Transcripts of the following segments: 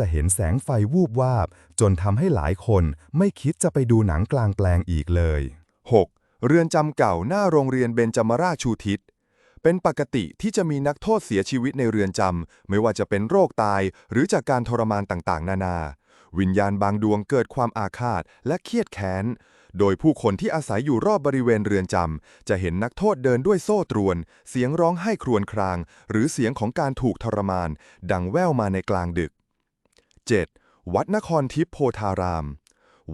แต่เห็นแสงไฟวูบวาบ จนทำให้หลายคนไม่คิดจะไปดูหนังกลางแปลงอีกเลย 6. เรือนจำเก่าหน้าโรงเรียนเบญจมราชชูทิศ เป็นปกติที่จะมีนักโทษเสียชีวิตในเรือนจำ ไม่ว่าจะเป็นโรคตายหรือจากการทรมานต่างๆ นานา วิญญาณบางดวงเกิดความอาฆาตและเครียดแค้น โดยผู้คนที่อาศัยอยู่รอบบริเวณเรือนจำ จะเห็นนักโทษเดินด้วยโซ่ตรวน เสียงร้องไห้ครวญคราง หรือเสียงของการถูกทรมาน ดังแว่วมาในกลางดึก 7. วัดนครทิพโพธาราม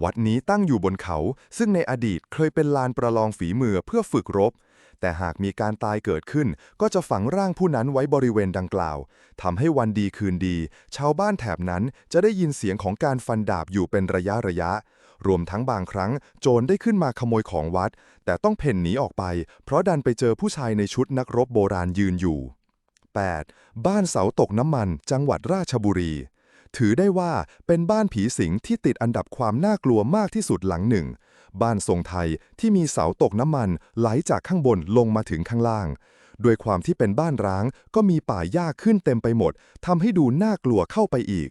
วัดนี้ตั้งอยู่บนเขา ซึ่งในอดีตเคยเป็นลานประลองฝีมือเพื่อฝึกรบ แต่หากมีการตายเกิดขึ้น ก็จะฝังร่างผู้นั้นไว้บริเวณดังกล่าวทำให้วันดีคืนดี ชาวบ้านแถบนั้นจะได้ยินเสียงของการฟันดาบอยู่เป็นระยะระยะ รวมทั้งบางครั้ง โจรได้ขึ้นมาขโมยของวัด แต่ต้องเพ่นหนีออกไป เพราะดันไปเจอผู้ชายในชุดนักรบโบราณยืนอยู่ 8. บ้านเสาตกน้ำมัน จังหวัดราชบุรี ถือได้ว่าเป็นบ้านผีสิงที่ติดอันดับความน่ากลัวมากที่สุดหลังหนึ่ง บ้านทรงไทยที่มีเสาตกน้ำมันไหลจากข้างบนลงมาถึงข้างล่างด้วยความที่เป็นบ้านร้างก็มีป่าหญ้าขึ้นเต็มไปหมดทำให้ดูน่ากลัวเข้าไปอีก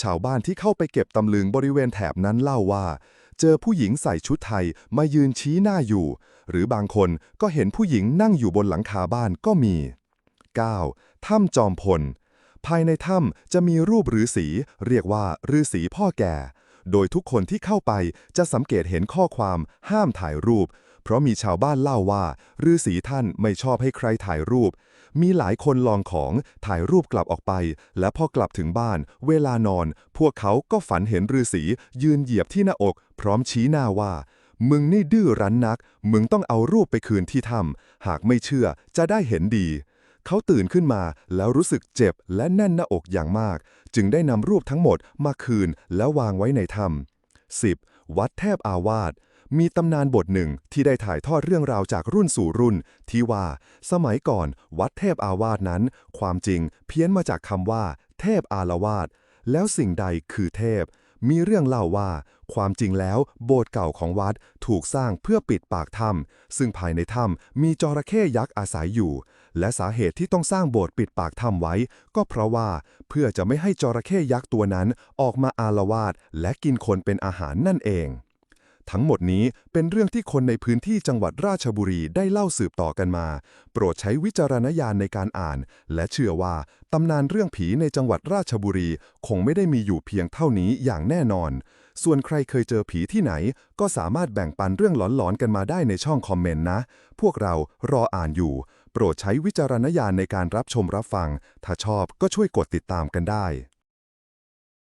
ชาวบ้านที่เข้าไปเก็บตำลึงบริเวณแถบนั้นเล่าว่า เจอผู้หญิงใส่ชุดไทยมายืนชี้หน้าอยู่ หรือบางคนก็เห็นผู้หญิงนั่งอยู่บนหลังคาบ้านก็มี 9. ถ้ำจอมพล ภายในถ้ำจะมีรูปฤาษีเรียกว่าฤาษีพ่อแก่ โดยทุกคนที่เข้าไปจะสังเกตเห็นข้อความห้ามถ่ายรูป เพราะมีชาวบ้านเล่าว่าฤาษีท่านไม่ชอบให้ใครถ่ายรูป มีหลายคนลองของถ่ายรูปกลับออกไป และพอกลับถึงบ้าน เวลานอน พวกเขาก็ฝันเห็นฤาษียืนเหยียบที่หน้าอก พร้อมชี้หน้าว่ามึงนี่ดื้อรั้นนัก มึงต้องเอารูปไปคืนที่ถ้ำหากไม่เชื่อจะได้เห็นดี เขาตื่นขึ้นมาแล้วรู้สึกเจ็บและแน่นหน้าอกอย่างมาก จึงได้นำรูปทั้งหมดมาคืนแล้ววางไว้ในถ้ำ 10. วัดแทบอาวาสมีตำนานบทหนึ่งที่ได้ถ่ายทอดเรื่องราวจากรุ่นสู่รุ่น ที่ว่า สมัยก่อน วัดเทพอาวาสนั้น ความจริงเพี้ยนมาจากคำว่า เทพอารวาสแล้วสิ่งใดคือเทพ มีเรื่องเล่าว่า ความจริงแล้วโบสถ์เก่าของวัดถูกสร้างเพื่อปิดปากถ้ำซึ่งภายในถ้ำมีจระเข้ยักษ์อาศัยอยู่ และสาเหตุที่ต้องสร้างโบสถ์ปิดปากถ้ำไว้ ก็เพราะว่าเพื่อจะไม่ให้จระเข้ยักษ์ตัวนั้นออกมาอาละวาดและกินคนเป็นอาหารนั่นเอง ทั้งหมดนี้เป็นเรื่องที่คนในพื้นที่จังหวัดราชบุรีได้เล่าสืบต่อกันมา โปรดใช้วิจารณญาณในการอ่าน และเชื่อว่าตำนานเรื่องผีในจังหวัดราชบุรี คงไม่ได้มีอยู่เพียงเท่านี้อย่างแน่นอน ส่วนใครเคยเจอผีที่ไหน ก็สามารถแบ่งปันเรื่องหลอนๆกันมาได้ในช่องคอมเมนต์นะ พวกเรารออ่านอยู่ โปรดใช้วิจารณญาณในการรับชมรับฟัง ถ้าชอบก็ช่วยกดติดตามกันได้